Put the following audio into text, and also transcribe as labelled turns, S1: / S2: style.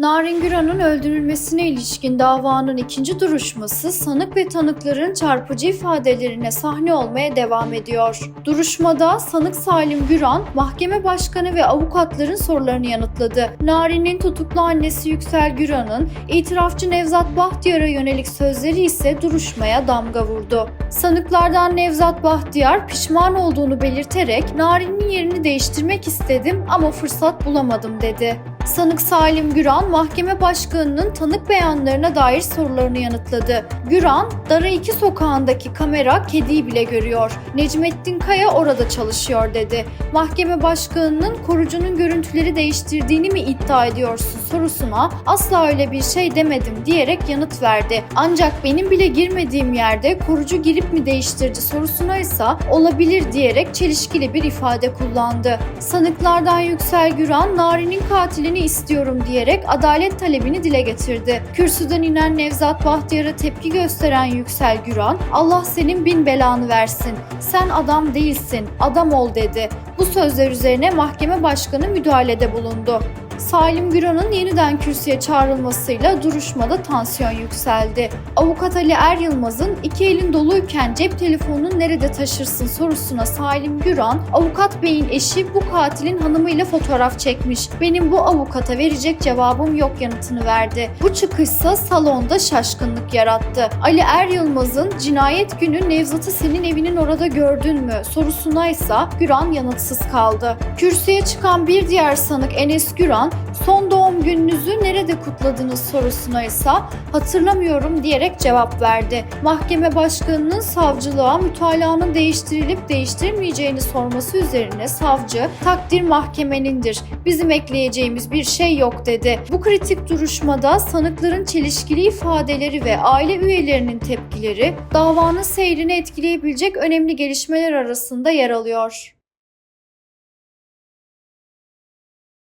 S1: Narin Güran'ın öldürülmesine ilişkin davanın ikinci duruşması sanık ve tanıkların çarpıcı ifadelerine sahne olmaya devam ediyor. Duruşmada sanık Salim Güran, mahkeme başkanı ve avukatların sorularını yanıtladı. Narin'in tutuklu annesi Yüksel Güran'ın itirafçı Nevzat Bahtiyar'a yönelik sözleri ise duruşmaya damga vurdu. Sanıklardan Nevzat Bahtiyar pişman olduğunu belirterek Narin'in yerini değiştirmek istedim ama fırsat bulamadım dedi. Sanık Salim Güran, mahkeme başkanının tanık beyanlarına dair sorularını yanıtladı. Güran, Dara 2 sokağındaki kamera kediyi bile görüyor. Necmettin Kaya orada çalışıyor dedi. Mahkeme başkanının korucunun görüntüleri değiştirdiğini mi iddia ediyorsun sorusuna asla öyle bir şey demedim diyerek yanıt verdi. Ancak benim bile girmediğim yerde korucu girip mi değiştirdi sorusuna ise olabilir diyerek çelişkili bir ifade kullandı. Sanıklardan Yüksel Güran, Nari'nin katilini istiyorum diyerek adalet talebini dile getirdi. Kürsüden inen Nevzat Bahtiyar'a tepki gösteren Yüksel Güran, Allah senin bin belanı versin, sen adam değilsin, adam ol dedi. Bu sözler üzerine mahkeme başkanı müdahalede bulundu. Salim Güran'ın yeniden kürsüye çağrılmasıyla duruşmada tansiyon yükseldi. Avukat Ali Er Yılmaz'ın iki elin doluyken cep telefonunu nerede taşırsın sorusuna Salim Güran, avukat beyin eşi bu katilin hanımıyla fotoğraf çekmiş. Benim bu avukata verecek cevabım yok yanıtını verdi. Bu çıkışsa salonda şaşkınlık yarattı. Ali Er Yılmaz'ın cinayet günü Nevzat'ı senin evinin orada gördün mü sorusuna ise Güran yanıtsız kaldı. Kürsüye çıkan bir diğer sanık Enes Güran, son doğum gününüzü nerede kutladınız sorusuna ise hatırlamıyorum diyerek cevap verdi. Mahkeme başkanının savcılığa mütalaanın değiştirilip değiştirilmeyeceğini sorması üzerine savcı takdir mahkemenindir. Bizim ekleyeceğimiz bir şey yok dedi. Bu kritik duruşmada sanıkların çelişkili ifadeleri ve aile üyelerinin tepkileri davanın seyrini etkileyebilecek önemli gelişmeler arasında yer alıyor.